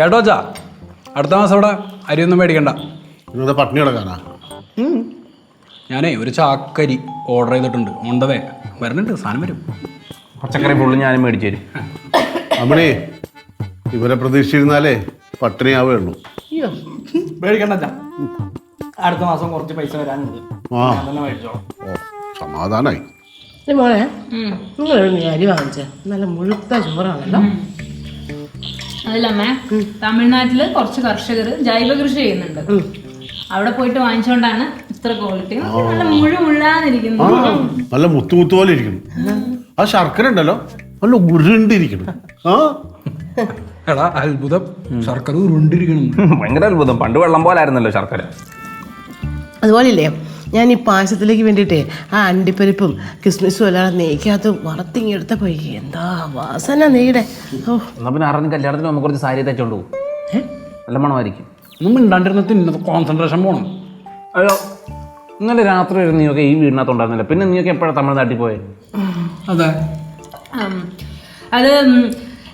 കേട്ടോ അച്ഛാ. അടുത്ത മാസം അവിടെ അരിയൊന്നും മേടിക്കണ്ട. ഇന്നത്തെ പട്ടിണി കിടക്കാനാ? ഞാനേ ഒരു ചാക്കരി ഓർഡർ ചെയ്തിട്ടുണ്ട്. ഉണ്ടതേ വരുന്നുണ്ട് സാധനം വരും. പച്ചക്കറി ഫുള്ള് ഞാനും മേടിച്ചു തരും. അമ്മണി ഇവരെ പ്രതീക്ഷിച്ചിരുന്നാലേ പട്ടിണിയാവേ ഉള്ളൂ മേടിക്കണ്ട അച്ഛാ. അടുത്ത മാസം കുറച്ച് പൈസ വരാനുണ്ട്. ആ. ഞാൻ തന്നെ മേടിച്ചോളാം. ഓ സമാധാനായി. മോനെ മോളെ നിങ്ങൾ അരി വാങ്ങിച്ചേ? നല്ല മുഴുത്ത ചോറാണല്ലോ. അതല്ലമ്മേ തമിഴ്നാട്ടിൽ കുറച്ച് കർഷകർ ജൈവ കൃഷി ചെയ്യുന്നുണ്ട്. അവിടെ പോയിട്ട് വാങ്ങിച്ചോണ്ടാണ് ഇത്ര ക്വാളിറ്റി നല്ല മുഴു ആ നല്ല മുത്തു മുത്തു പോലെ ഇരിക്കുന്നു ആ ശർക്കര ഉണ്ടല്ലോ നല്ല ഉരുണ്ടിരിക്കണം ആ. എടാ അത്ഭുതം. ശർക്കര ഉരുണ്ടിരിക്കണം ഭയങ്കര അത്ഭുതം. പണ്ട് വെള്ളം പോലായിരുന്നല്ലോ ശർക്കര. അതുപോലില്ലേ? ഞാൻ ഈ പായസത്തിലേക്ക് വേണ്ടിയിട്ടേ ആ അണ്ടിപ്പരിപ്പും കിസ്മിസും എല്ലാം നെയ്ക്കകത്ത് വറുത്തിങ്ങെടുത്തപ്പോ എന്താ വാസന നെയ്യുടെ? ഓ എന്നാ പിന്നെ അറിഞ്ഞ് കല്യാണത്തിന് നമുക്ക് കുറച്ച് സാരി തച്ചോണ്ട് പോകും നല്ല മണമായിരിക്കും. നമ്മൾ മിണ്ടാണ്ടിരുന്ന തിന്നത് കോൺസെൻട്രേഷൻ പോകണം അയ്യോ ഇന്നലെ രാത്രി വരെ നീയൊക്കെ ഈ വീടിനകത്തുണ്ടായിരുന്നില്ല. പിന്നെ നീയൊക്കെ എപ്പോഴാണ് തമിഴ്നാട്ടിൽ പോയത് അതെ. അത്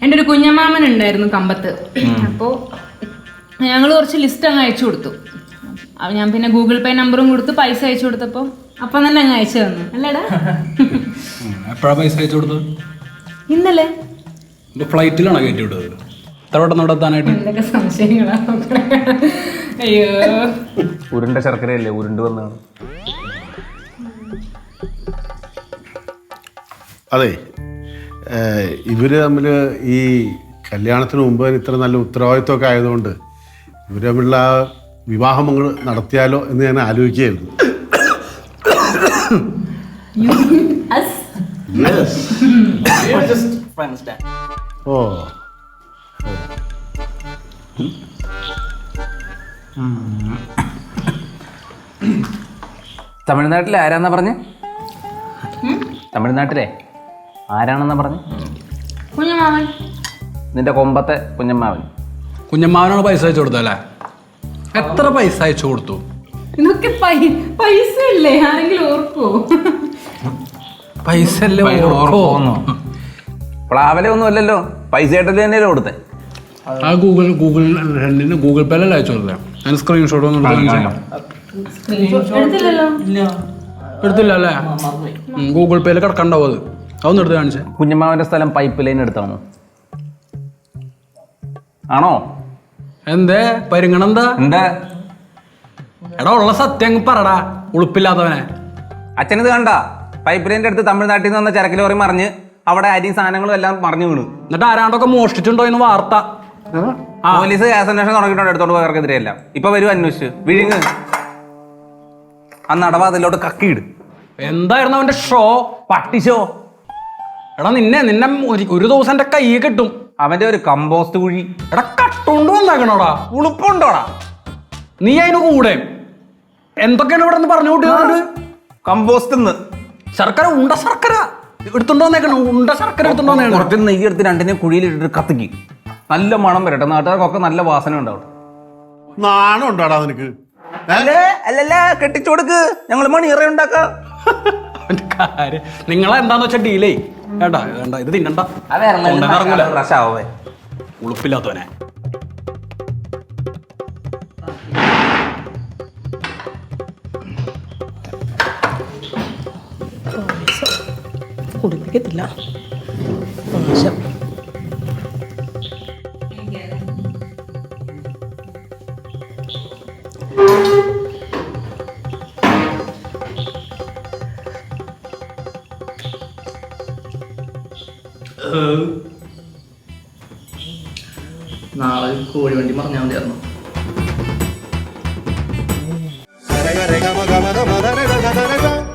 എന്റെ ഒരു കുഞ്ഞമാമൻ ഉണ്ടായിരുന്നു കമ്പത്ത്. അപ്പോൾ ഞങ്ങൾ കുറച്ച് ലിസ്റ്റ് അങ്ങ് അയച്ചു കൊടുത്തു. അപ്പൊ ഞാൻ പിന്നെ ഗൂഗിൾ പേ നമ്പറും കൊടുത്ത് പൈസ അയച്ചു കൊടുത്തപ്പോൾ അപ്പം തന്നെ അങ്ങ് അയച്ചു തന്നു. അല്ലേടാ? എപ്പോഴാ പൈസ അയച്ചു കൊടുത്തത്? ഇന്നലെ. ഫ്ലൈറ്റിലാണോ കയറ്റി വിട്ടത്? എന്തൊക്കെ സംശയങ്ങളാ അയ്യോ. ഉരുണ്ട ശർക്കരയല്ലേ ഉരുണ്ട് വന്നതാണ്. അതെ ഇവർ തമ്മിൽ ഈ കല്യാണത്തിന് മുമ്പ് ഇത്ര നല്ല ഉത്തരവാദിത്വമൊക്കെ ആയതുകൊണ്ട് ഇവർ തമ്മിലുള്ള വിവാഹം അങ്ങ് നടത്തിയാലോ എന്ന് ഞാൻ ആലോചിക്കുകയായിരുന്നു. ഓ. തമിഴ്നാട്ടിലെ ആരാന്നാ പറഞ്ഞ്? തമിഴ്നാട്ടിലെ ആരാണെന്നാ പറഞ്ഞ്? കുഞ്ഞമ്മാവൻ. നിന്റെ കൊമ്പത്തെ കുഞ്ഞമ്മാവൻ. കുഞ്ഞമ്മാവനാണ് പൈസ അയച്ചു കൊടുത്തല്ലേ എത്ര പൈസ അയച്ചു കൊടുത്തു? ഇതൊക്കെ പൈസ പ്ലാവലെ ആരെങ്കിലും ഓർക്കോ? പൈസ അല്ലേ ഓർക്കോ? പ്ലാവല ഒന്നും അല്ലല്ലോ. പൈസ ആയിട്ടല്ലേ തന്നെയല്ലേ കൊടുത്തേ? ആ ഗൂഗിൾ ഗൂഗിൾ രണ്ടിന് ഗൂഗിൾ പേ അല്ല അയച്ചു കൊടുത്തേ? ഞാൻ സ്ക്രീൻഷോട്ട് ഒന്നും എടുത്ത് എടുത്തില്ലല്ലോ? ഇല്ല. എടുത്തില്ല അല്ലേ? ഗൂഗിൾ പേയിൽ കിടക്കണ്ടാവും അത്. അതൊന്നും എടുത്ത് കാണിച്ചേ. കുഞ്ഞമ്മാവന്റെ സ്ഥലം പൈപ്പ് ലൈൻ എടുത്താണോ? ആണോ? എന്തേ? പരിഗണെന്താ എന്താ? എടാ ഉള്ള സത്യം അങ്ങ് പറടാ. ഉളുപ്പില്ലാത്തവനെ. അച്ഛനിത് കണ്ട? പൈപ്പ് ലൈന്റെ അടുത്ത് തമിഴ്നാട്ടിൽ നിന്ന് വന്ന ചരക്ക് ലോറി മറിഞ്ഞ് അവിടെ അരിയും സാധനങ്ങളും എല്ലാം മറിഞ്ഞു വീണു. എന്നിട്ട് ആരാണ്ടൊക്കെ മോഷ്ടിച്ചിട്ടുണ്ടോ എന്ന് വാർത്ത? ആ. പോലീസ് കേസ് അന്വേഷണം തുടങ്ങിയിട്ടുണ്ട്. എടുത്തോണ്ട് പോയവർക്കെതിരെ എല്ലാം ഇപ്പൊ വരും അന്വേഷിച്ച്. വിഴുങ്ങ്. ആ നടവാതിലോട്ട് കക്കിയിട്. എന്തായിരുന്നു അവന്റെ ഷോ? പട്ടിശോ എടാ നിന്നെ നിന്നെ ഒരു- ഒരു ദിവസം എന്റെ കൈ കിട്ടും. അവന്റെ ഒരു കമ്പോസ്റ്റ് കുഴി. എടാ കട്ടുകൊണ്ട് വന്നേക്കണോടാ ഉളുപ്പുണ്ടോടാ നീ അതിന് കൂടെ. എന്തൊക്കെയാണ് ഇവിടെ നിന്ന് പറഞ്ഞു കൂട്ടിയത്? കമ്പോസ്റ്റ് ശർക്കര ഉണ്ട ശർക്കര എടുത്തോണ്ട് വന്നേക്കണ. ഉണ്ട ശർക്കര എടുത്തോണ്ട് വന്നേക്കണ. കുറച്ച് നെയ്യ് എടുത്ത് രണ്ടിനെ കുഴിയിലിട്ടിട്ട് കത്തിക്ക്. നല്ല മണം വരട്ടെ. നാട്ടുകാർക്കൊക്കെ നല്ല വാസന ഉണ്ടാവും. നാണം ഉണ്ടാടാ നിനക്ക്. അല്ലല്ല കെട്ടിച്ചു കൊടുക്ക്. ഞങ്ങൾ മണിയറ ഉണ്ടാക്കാം. നിങ്ങളെ എന്താന്ന് വെച്ചാ ഡീലേ വേണ്ട വേണ്ട. ഇത് തിന്നണ്ട. തൊണ്ടയിൽ പായസം കുടിപ്പിക്കത്തില്ല. പായസം നാളെ കോഴി വണ്ടി മറിഞ്ഞാൽ മതിയായിരുന്നു. Da da da da da da da da da da